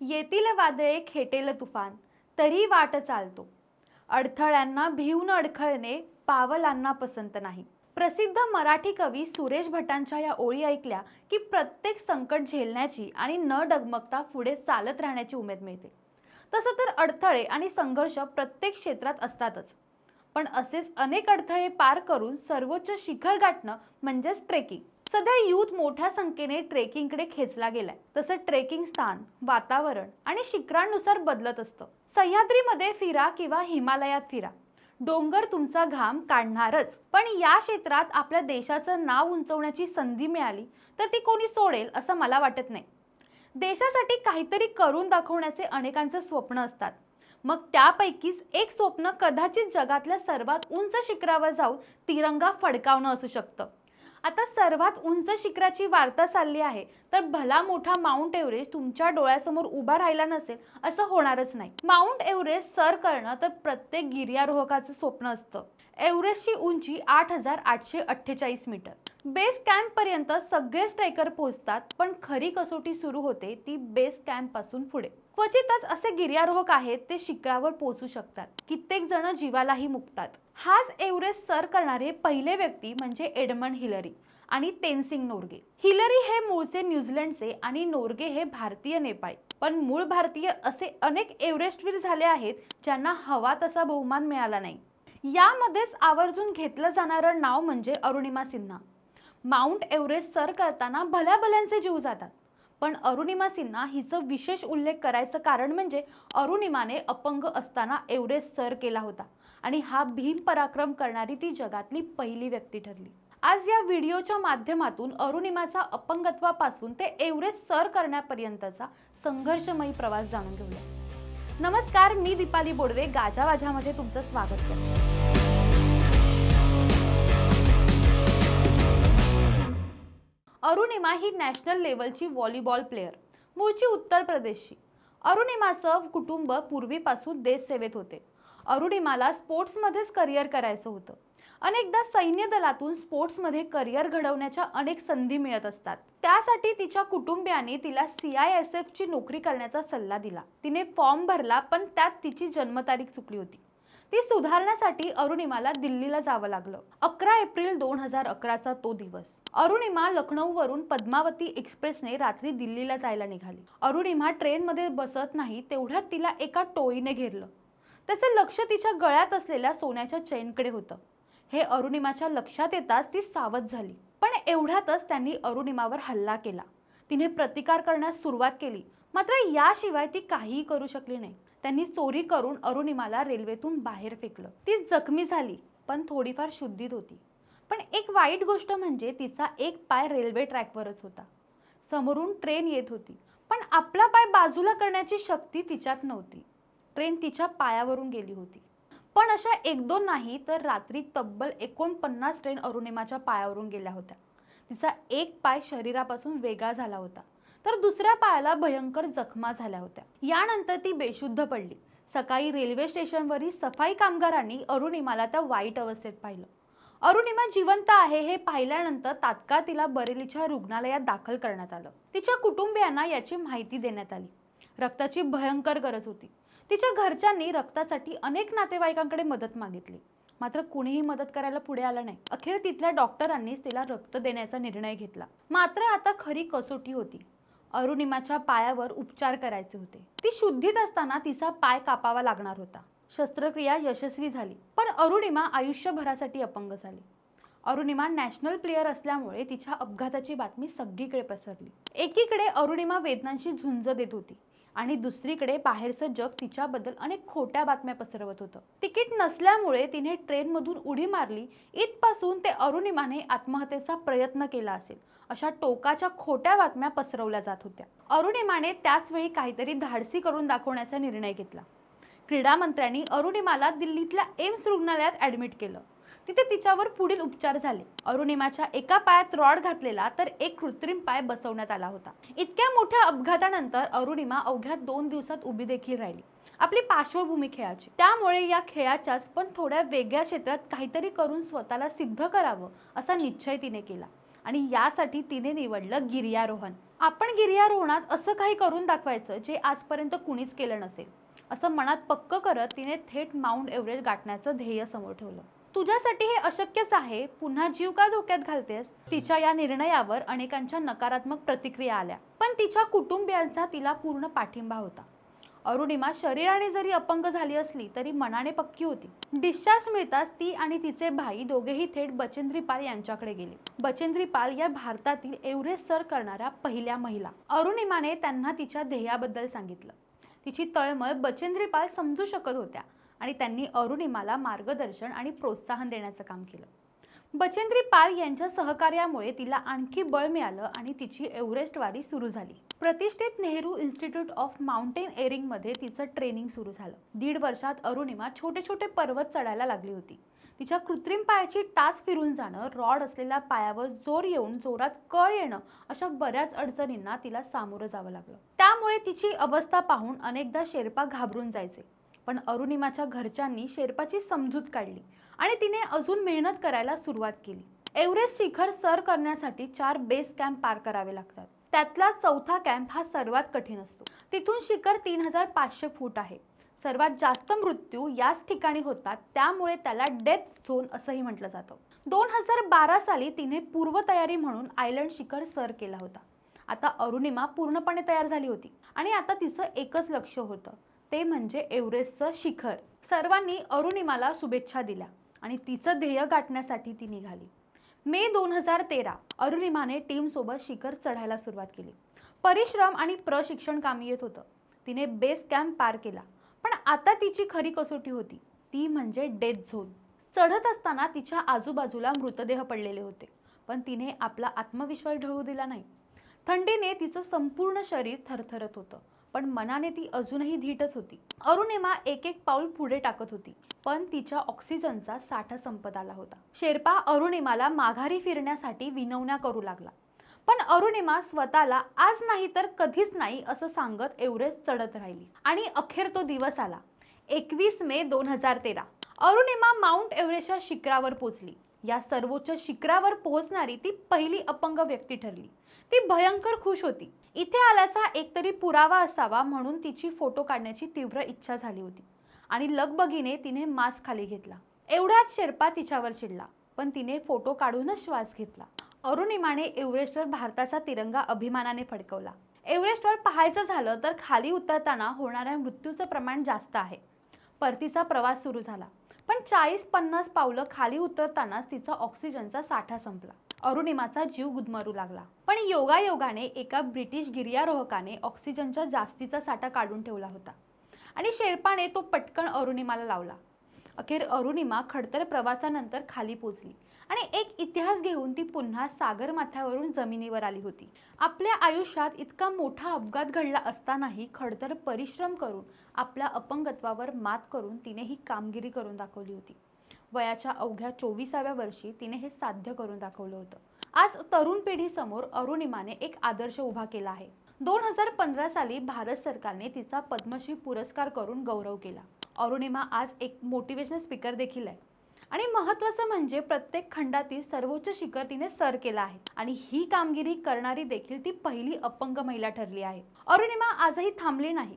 येतील वादळे खेटेल तुफान तरी वाट चालतो. अडथळ्यांना भिवून अडखळणे पावलांना पसंत नाही. प्रसिद्ध मराठी कवी सुरेश भटांच्या या ओळी ऐकल्या की प्रत्येक संकट झेलण्याची आणि न डगमगता पुढे चालत राहण्याची उमेद मिळते. तसं तर अडथळे आणि संघर्ष प्रत्येक क्षेत्रात असतातच. पण असेच अनेक अडथळे पार करून सर्वोच्च शिखर गाठणं म्हणजेच ट्रेकिंग. सध्या यूथ मोठ्या संख्येने ट्रेकिंगकडे खेचला गेलाय. तसं ट्रेकिंग स्थान वातावरण आणि शिखरांनुसार बदलत असतं. सह्याद्रीमध्ये फिरा किंवा हिमालयात फिरा. डोंगर तुमचा घाम काढणारच. पण या क्षेत्रात आपल्या देशाचं नाव उंचवण्याची संधी मिळाली तर ती कोणी सोडेल असं मला वाटत नाही. देशासाठी काहीतरी करून दाखवण्याचे अनेकांचे स्वप्न असतात. मग त्यापैकीच एक स्वप्न कदाचित जगातल्या सर्वात उंच शिखरावर जाऊन तिरंगा फडकावणं असू शकतं. आता सर्वात उंच शिखराची वार्ता चालली आहे. तर भला मोठा माउंट एव्हरेस्ट तुमच्या डोळ्यासमोर उभा राहिला नसेल असं होणारच नाही. माउंट एव्हरेस्ट सर करणं तर प्रत्येक गिर्यारोहकाचं स्वप्न असतं. एव्हरेस्टची उंची आठ हजार आठशे अठ्ठेचाळीस मीटर. बेस कॅम्प पर्यंत सगळे स्ट्रायकर पोहोचतात पण खरी कसोटी सुरू होते ती बेस कॅम्पपासून पुढे. क्वचितच असे गिर्यारोहक आहेत ते शिखरावर पोहोचू शकतात. कित्येक जण जीवालाही मुकतात. हाच एव्हरेस्ट सर करणारे पहिले व्यक्ती म्हणजे एडमंड हिलरी आणि तेनसिंग नोर्गे. हिलरी हे मूळचे न्यूझीलंडचे आणि नोर्गे हे भारतीय नेपाळी. पण मूळ भारतीय असे अनेक एव्हरेस्टवीर झाले आहेत ज्यांना हवा तसा बहुमान मिळाला नाही. यामध्येच आवर्जून घेतलं जाणारं नाव म्हणजे अरुणिमा सिन्हा. माउंट एव्हरेस्ट सर करताना भल्या भल्यांचे जीव जातात. पण अरुणिमा सिन्हा हिचं विशेष उल्लेख करायचं कारण म्हणजे अरुणिमाने अपंग असताना एव्हरेस्ट सर केला होता. आणि हा भीम पराक्रम करणारी ती जगातली पहिली व्यक्ती ठरली. आज या व्हिडिओच्या माध्यमातून अरुणिमाचा अपंगत्वापासून ते एव्हरेस्ट सर करण्यापर्यंतचा संघर्षमयी प्रवास जाणून घेऊया. नमस्कार मी दीपाली बोडवे गाजावाजामध्ये तुमचं स्वागत करते. अरुणिमा ही नॅशनल लेवलची व्हॉलीबॉल प्लेअर मूळची उत्तर प्रदेशची. अरुणिमाचं कुटुंब पूर्वीपासून देशसेवेत होते. अरुणिमाला स्पोर्ट्समध्येच करिअर करायचं होतं. अनेकदा सैन्य दलातून स्पोर्ट्समध्ये करिअर घडवण्याच्या अनेक संधी मिळत असतात. त्यासाठी तिच्या कुटुंबियाने तिला सी आय एस एफची नोकरी करण्याचा सल्ला दिला. तिने फॉर्म भरला पण त्यात तिची जन्मतारीख चुकली होती. ती सुधारण्यासाठी अरुणिमाला दिल्लीला जावं लागलं. अकरा एप्रिल दोन हजार अकराचा तो दिवस. अरुणिमा लखनौवरून पद्मावती एक्सप्रेसने रात्री दिल्लीला जायला निघाली. अरुणिमा ट्रेनमध्ये बसत नाही तेवढ्यात तिला एका टोळीने घेरलं. त्याचं लक्ष तिच्या गळ्यात असलेल्या सोन्याच्या चैनकडे होतं. हे अरुणिमाच्या लक्षात येताच ती सावध झाली. पण एवढ्यातच त्यांनी अरुणिमावर हल्ला केला. तिने प्रतिकार करण्यास सुरुवात केली. मात्र याशिवाय ती काहीही करू शकली नाही. त्यांनी चोरी करून अरुणिमाला रेल्वेतून बाहेर फेकलं. ती जखमी झाली पण थोडीफार शुद्धीत होती. पण एक वाईट गोष्ट म्हणजे तिचा एक पाय रेल्वे ट्रॅकवरच होता. समोरून ट्रेन येत होती. पण आपला पाय बाजूला करण्याची शक्ती तिच्यात नव्हती. ट्रेन तिच्या पायावरून गेली होती. पण अशा एक दोन नाही तर रात्री तब्बल एकोणपन्नास ट्रेन अरुणिमाच्या पायावरून गेल्या होत्या. तिचा एक पाय शरीरापासून वेगळा झाला होता. तर दुसऱ्या पायाला भयंकर जखमा झाल्या होत्या. यानंतर ती बेशुद्ध पडली. सकाळी रेल्वे स्टेशनवरील सफाई कामगारांनी अरुणिमाला त्या वाईट अवस्थेत पाहिलं. अरुणिमा जिवंत आहे हे पाहिल्यानंतर तात्काळ तिला बरेलीच्या रुग्णालयात दाखल करण्यात आलं. तिच्या कुटुंबियांना याची माहिती देण्यात आली. रक्ताची भयंकर गरज होती. तिच्या घरच्यांनी रक्तासाठी अनेक नातेवाईकांकडे मदत मागितली. मात्र कुणीही मदत करायला पुढे आलं नाही. अखेर तिथल्या डॉक्टरांनीच तिला रक्त देण्याचा निर्णय घेतला. मात्र आता खरी कसोटी होती. अरुणिमाच्या पायावर उपचार करायचे होते. ती शुद्धीत असताना तिचा पाय कापावा लागणार होता. शस्त्रक्रिया यशस्वी झाली पण अरुणिमा आयुष्यभरासाठी अपंग झाली. अरुणिमा नॅशनल प्लेअर असल्यामुळे तिच्या अपघाताची बातमी सगळीकडे पसरली. एकीकडे अरुणिमा वेदनांशी झुंज देत होती. आणि दुसरीकडे बाहेरचं जग तिच्याबद्दल अनेक खोट्या बातम्या पसरवत होतं. तिकीट नसल्यामुळे तिने ट्रेनमधून उडी मारली. इथपासून ते अरुणिमाने आत्महत्येचा प्रयत्न केला असेल. अशा टोकाच्या खोट्या बातम्या पसरवल्या जात होत्या. अरुणिमाने त्याच वेळी काहीतरी धाडसी करून दाखवण्याचा निर्णय घेतला. क्रीडा मंत्र्यांनी अरुणिमाला दिल्लीतल्या एम्स रुग्णालयात ऍडमिट केलं. तिथे तिच्यावर पुढील उपचार झाले. अरुणिमाच्या एका पायात रॉड घातलेला तर एक कृत्रिम पाय बसवण्यात आला होता. इतक्या मोठ्या अपघातानंतर अरुणिमा अवघ्या दोन दिवसात उभी देखील राहिली. आपली पार्श्वभूमी खेळाची त्यामुळे या खेळाच्याच पण थोड्या वेगळ्या क्षेत्रात काहीतरी करून स्वतःला सिद्ध करावं असा निश्चय तिने केला. आणि यासाठी तिने निवडलं गिर्यारोहण. आपण गिर्यारोहणात असं काही करून दाखवायचं जे आजपर्यंत कुणीच केलं नसेल. असं मनात पक्क करत तिने थेट माउंट एव्हरेस्ट गाठण्याचं ध्येय समोर ठेवलं. तुझ्यासाठी हे अशक्यच आहे. पुन्हा जीव का धोक्यात घालतेस? तिच्या या निर्णयावर अनेकांच्या नकारात्मक प्रतिक्रिया आल्या. पण तिच्या कुटुंबियांचा तिला पूर्ण पाठिंबा होता. अरुणिमा शरीराने जरी अपंग झाली असली तरी मनाने पक्की होती. डिस्चार्ज मिळताच ती आणि तिचे भाई दोघेही थेट बचेंद्री पाल यांच्याकडे गेले. बचेंद्री पाल या भारतातील एव्हरेस्ट सर करणाऱ्या पहिल्या महिला. अरुणिमाने त्यांना तिच्या ध्येयाबद्दल सांगितलं. तिची तळमळ बचेंद्री पाल समजू शकत होत्या आणि त्यांनी अरुणिमाला मार्गदर्शन आणि प्रोत्साहन देण्याचं काम केलं. बचेंद्री पाल यांच्या सहकार्यामुळे तिला आणखी बळ मिळालं आणि तिची एव्हरेस्ट वारी सुरू झाली. प्रतिष्ठित नेहरू इन्स्टिट्यूट ऑफ माउंटेन एरिंगमध्ये तिचं ट्रेनिंग सुरू झालं. दीड वर्षात अरुणिमा छोटे छोटे पर्वत चढायला लागली होती. तिच्या कृत्रिम पायाची टाच फिरून जाणं रॉड असलेल्या पायावर जोर येऊन जोरात कळ येणं अशा बऱ्याच अडचणींना तिला सामोरं जावं लागलं. त्यामुळे तिची अवस्था पाहून अनेकदा शेर्पा घाबरून जायचे. पण अरुणिमाच्या घरच्यांनी शेर्पाची समजूत काढली आणि तिने अजून मेहनत करायला सुरुवात केली. एव्हरेस्ट शिखर सर करण्यासाठी चार बेस कॅम्प पार करावे लागतात. त्यातला चौथा कॅम्प हा सर्वात कठीण असतो. तिथून शिखर तीन हजार पाचशे फूट आहे. सर्वात जास्त मृत्यू याच ठिकाणी होतात त्यामुळे त्याला डेथ झोन असंही म्हटलं जातं. दोन हजार बारा साली तिने पूर्वतयारी म्हणून आयलंड शिखर सर केला होता. आता अरुणिमा पूर्णपणे तयार झाली होती. आणि आता तिचं एकच लक्ष होतं ते म्हणजे एव्हरेस्टचं शिखर. सर्वांनी अरुणिमाला शुभेच्छा दिल्या आणि तिचं ध्येय गाठण्यासाठी ती निघाली. मे दोन हजार तेरा अरुणिमाने टीमसोबत शिखर चढायला सुरुवात केली. परिश्रम आणि प्रशिक्षण कामी येत होतं. तिने बेस कॅम्प पार केला. पण आता तिची खरी कसोटी होती. ती म्हणजे डेथ झोन चढत असताना तिच्या आजूबाजूला मृतदेह पडलेले होते. पण तिने आपला आत्मविश्वास ढळू दिला नाही. थंडीने तिचं संपूर्ण शरीर थरथरत होतं. पण मनाने ती अजूनही धीटच होती. अरुणिमा एक एक पाऊल पुढे टाकत होती. पण तिच्या ऑक्सिजनचा साठा संपत आला होता. शेर्पा अरुणिमाला माघारी फिरण्यासाठी विनवण्या करू लागला. पण अरुणिमा स्वतःला आज नाही तर कधीच नाही असं सांगत एव्हरेस्ट चढत राहिली. आणि अखेर तो दिवस आला. एकवीस मे दोन हजार तेरा. अरुणिमा माउंट एव्हरेस्टच्या शिखरावर पोचली या सर्वोच्च शिखरावर पोहोचणारी ती पहिली अपंग व्यक्ती ठरली. ती भयंकर खुश होती. इथे आल्याचा एकतरी पुरावा असावा म्हणून तिची फोटो काढण्याची तीव्र इच्छा झाली होती. आणि लगबगीने तिने मास्क खाली घेतला. एवढ्यात शेर्पा तिच्यावर चिडला. पण तिने फोटो काढूनच श्वास घेतला. अरुणिमाने एव्हरेस्टवर भारताचा तिरंगा अभिमानाने फडकवला. एव्हरेस्टवर पाहायचं झालं तर खाली उतरताना होणाऱ्या मृत्यूचं प्रमाण जास्त आहे. परतीचा प्रवास सुरू झाला. पण चाळीस पन्नास पावलं खाली उतरतानाच तिचा ऑक्सिजनचा साठा संपला. अरुणिमाचा जीव गुदमरू लागला. पण योगायोगाने एका ब्रिटिश गिर्यारोहकाने ऑक्सिजनचा जास्तीचा साठा काढून ठेवला होता. आणि शेर्पाने तो पटकन अरुणिमाला लावला. अखेर अरुणिमा खडतर प्रवासानंतर खाली पोचली आणि एक इतिहास घेऊन ती पुन्हा सागरमाथ्यावरून जमिनीवर आली होती. आपल्या आयुष्यात इतका मोठा अपघात घडला असतानाही खडतर परिश्रम करून आपल्या अपंगत्वावर मात करून तिने ही कामगिरी करून दाखवली होती. वयाच्या अवघ्या चोवीसाव्या वर्षी तिने हे साध्य करून दाखवलं होतं. आज तरुण पिढीसमोर अरुणिमाने एक आदर्श उभा केला आहे. दोन हजार पंधरा साली भारत सरकारने तिचा पद्मश्री पुरस्कार करून गौरव केला. अरुणिमा आज एक मोटिवेशनल स्पीकर देखील आहे. आणि महत्त्वाचं म्हणजे प्रत्येक खंडातील सर्वोच्च शिखर तिने सर केला आहे. आणि ही कामगिरी करणारी देखील ती पहिली अपंग महिला ठरली आहे. अरुणिमा आजही थांबली नाही.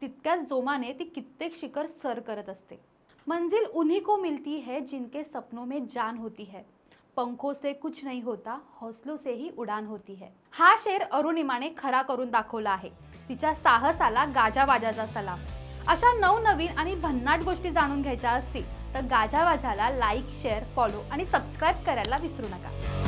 तितक्याच जोमाने ती कित्येक शिखर सर करत असते. मंजिल उन्हीं को मिलती है जिनके सपनों में जान होती है. पंखों से कुछ नहीं होता हौसलों से ही उडान होती है. हा शेर अरुणिमाने खरा करून दाखवला आहे. तिच्या साहसाला गाजावाजाचा सलाम. अशा नवनवीन आणि भन्नाट गोष्टी जाणून घ्यायच्या असतील तर गाजावाजाला लाईक शेअर फॉलो आणि सबस्क्राईब करायला विसरू नका.